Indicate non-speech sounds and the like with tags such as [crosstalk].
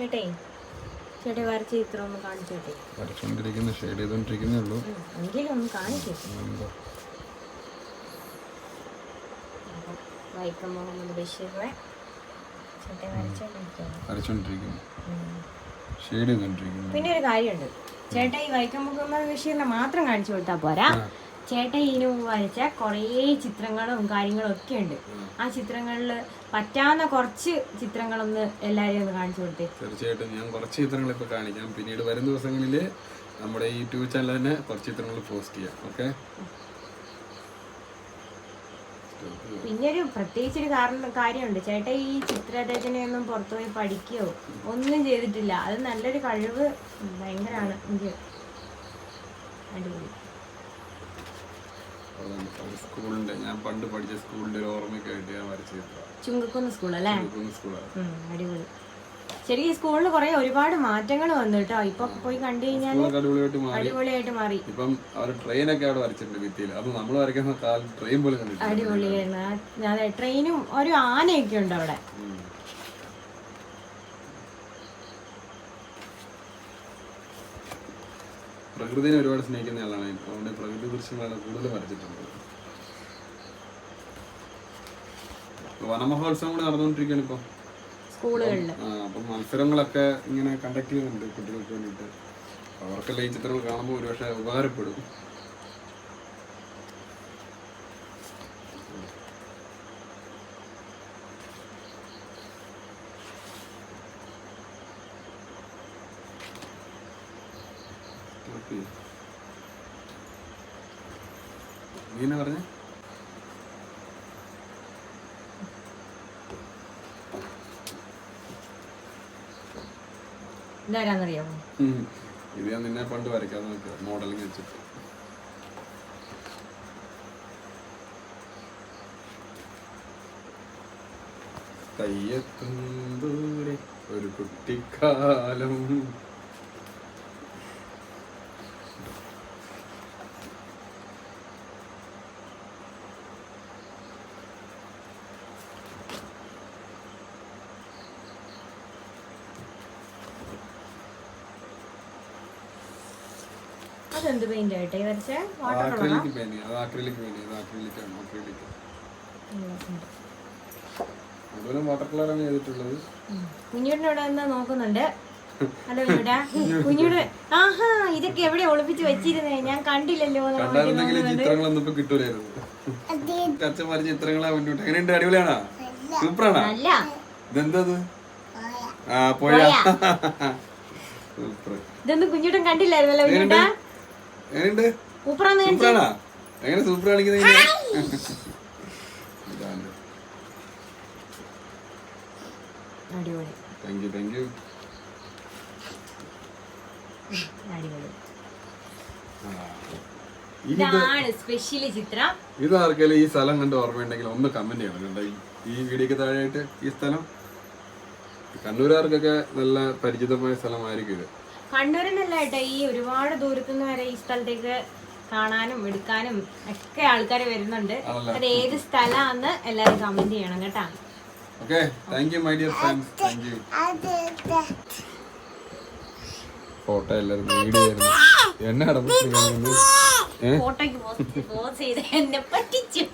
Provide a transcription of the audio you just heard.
ചേട്ടേ ചേട്ടേ വരച്ച ചിത്രം ഒന്ന് കാണിച്ചോട്ടെ? വരച്ചുകൊണ്ടിരിക്കുന്ന ഷെയ്ഡ് ചെയ്തോണ്ടിരിക്കുന്നേ ഉള്ളൂ. എങ്കിലും ഒന്ന് കാണിക്കേ. വൈക്കം മുഹമ്മദ് ബഷീറിനെ വരച്ചോണ്ടിരിക്കുന്നു. ഷെയ്ഡ് പിന്നെ ഒരു കാര്യമുണ്ട്. ചേട്ടാ ഈ വൈക്കം മുഹമ്മദ് ബഷീറിനെ മാത്രം കാണിച്ചു കൊടുത്താൽ പോരാ. ചേട്ടൻ ഇതിനു മുമ്പ് വരച്ച കുറേ ചിത്രങ്ങളും കാര്യങ്ങളും ഒക്കെ ഉണ്ട്. ആ ചിത്രങ്ങളിൽ പറ്റാവുന്ന കുറച്ച് ചിത്രങ്ങളൊന്ന് എല്ലാവരെയും ഒന്ന് കാണിച്ചു കൊടുത്തേ. തീർച്ചയായിട്ടും ഞാൻ കുറച്ച് ചിത്രങ്ങൾ ഇപ്പോൾ കാണിക്കാം. പിന്നീട് വരും ദിവസങ്ങളിൽ നമ്മുടെ യൂട്യൂബ് ചാനൽ തന്നെ കുറച്ച് ചിത്രങ്ങൾ പോസ്റ്റ് ചെയ്യാം. ഓക്കെ പിന്നെ ഒരു പ്രത്യേകിച്ച് ഒരു കാരണം കാര്യമുണ്ട്. ചേട്ടൻ ഈ ചിത്രരചനയൊന്നും പുറത്തുപോയി പഠിക്കുകയോ ഒന്നും ചെയ്തിട്ടില്ല. അത് നല്ലൊരു കഴിവ് ഭയങ്കരമാണ്. എനിക്ക് അടിപൊളി. സ്കൂളിന്റെ ഞാൻ പണ്ട് പഠിച്ച സ്കൂളിന്റെ ഒരു ഓർമ്മയ്ക്കായിട്ട് ഞാൻ വരച്ച ചിത്രം. ചുങ്കക്കുന്ന് സ്കൂൾ അല്ലേ? ചുങ്കക്കുന്ന് സ്കൂളാണ്. ഉം, അടിപൊളി. ഈ സ്കൂളിൽ കുറെ ഒരുപാട് മാറ്റങ്ങൾ വന്നു കേട്ടോ. ഇപ്പൊ പോയി കണ്ടു കഴിഞ്ഞാൽ സ്കൂളൊക്കെ അടിപൊളിയായിട്ട് മാറി. അടിപൊളിയായിട്ട് മാറി. ഇപ്പം അവർ ട്രെയിനൊക്കെ അവിടെ വരച്ചിട്ടുണ്ട് ഭിത്തിയിൽ അത് നമ്മൾ വരയ്ക്കുന്ന കാൽ ട്രെയിൻ പോലും കണ്ടിട്ടില്ല അടിപൊളിയായിരുന്നു. ഞാൻ അതെ ട്രെയിനും ഒരു ആനയൊക്കെ ഉണ്ട് അവിടെ. ഉം. പ്രകൃതിനെ ഒരുപാട് സ്നേഹിക്കുന്ന ആളാണ് ഞാൻ. അതുകൊണ്ട് പ്രകൃതി ദൃശ്യങ്ങളാണ് കൂടുതൽ വരച്ചിട്ടുള്ളത് ഇപ്പൊ വനമഹോത്സവം കൂടി നടന്നുകൊണ്ടിരിക്കുകയാണ് ഇപ്പൊ സ്കൂളുകളിൽ ആ, അപ്പം മത്സരങ്ങളൊക്കെ ഇങ്ങനെ കണ്ടക്ട് ചെയ്യുന്നുണ്ട് കുട്ടികൾക്ക് വേണ്ടിയിട്ട്. അവർക്കെല്ലാം ഈ ചിത്രങ്ങൾ കാണുമ്പോൾ ഒരുപക്ഷെ ഉപകാരപ്പെടും. ഓക്കേ. നീ എന്നാ പറഞ്ഞേ. ഇതാരാന്നറിയാമോ ഇത് ഞാൻ നിന്നെ പണ്ട് വരയ്ക്കാൻ നോക്കുക മോഡലിംഗ് വെച്ചിട്ട്. കയ്യെത്തും ദൂരെ ഒരു കുട്ടിക്കാലം. അതെന്ത് പെയിന്റ് ആയിട്ടേ വരച്ചേ? വാട്ടർ കളറാ അത് ആക്രിലിക് പെയിന്റിങ് അത് ആക്രിലിക് ആണ് വാട്ടർ കളറാണ് ചെയ്തിട്ടുള്ളത്. കുഞ്ഞുടിന്റെ ഇവിടെ എന്താ നോക്കുന്നുണ്ട്. ഹലോ കുഞ്ഞുടാ [laughs] കുഞ്ഞുട് ആഹാ ഇതൊക്കെ എവിടെ ഒളിപ്പിച്ച് വെച്ചിരുന്നേ? ഞാൻ കണ്ടില്ലല്ലോ കണ്ടായിരുന്നെങ്കിൽ ചിത്രങ്ങളൊന്നും ഇപ്പൊ കിട്ടൂലായിരുന്നു. ചിത്രങ്ങളാ മുന്നോട്ട്. എങ്ങനെയുണ്ട്? അടിപൊളിയാണോ? സൂപ്പറാണോ? അല്ല ഇതെന്തത്? ആ പോയ. [laughs] സൂപ്പർ. ഇതൊന്നും കുഞ്ഞുടൻ കണ്ടില്ലായിരുന്നല്ലോ കുഞ്ഞുട്ടാ എങ്ങനെയുണ്ട്? സൂപ്പറാണോ എങ്ങനെ സൂപ്പർ കാണിക്കുന്നത് താങ്ക് യു താങ്ക് യു ഇത് ആർക്കെങ്കിലും ഈ സ്ഥലം കണ്ട് ഓർമ്മയുണ്ടെങ്കിൽ ഒന്ന് കമന്റ് ചെയ്യണം. കണ്ടോ? ഈ- വീഡിയോക്ക് താഴെയായിട്ട് ഈ സ്ഥലം. കണ്ണൂരുകാർക്കൊക്കെ നല്ല പരിചിതമായ സ്ഥലമായിരിക്കും ഇത്. കണ്ണൂരിനല്ല കേട്ടോ ഈ ഒരുപാട് ദൂരത്തുനിന്ന് വരെ ഈ സ്ഥലത്തേക്ക് കാണാനും എടുക്കാനും ഒക്കെ ആൾക്കാർ വരുന്നുണ്ട്? അത് ഏത് സ്ഥലമാന്ന് എല്ലാരും കമന്റ് ചെയ്യണം കേട്ടാ. Okay thank you my dear friends thank you photo എല്ലാവരും വീഡിയോ എന്നെ ഫോട്ടോയ്ക്ക് പോസ്റ്റ് ചെയ്ത് എന്നെ പറ്റിച്ചു.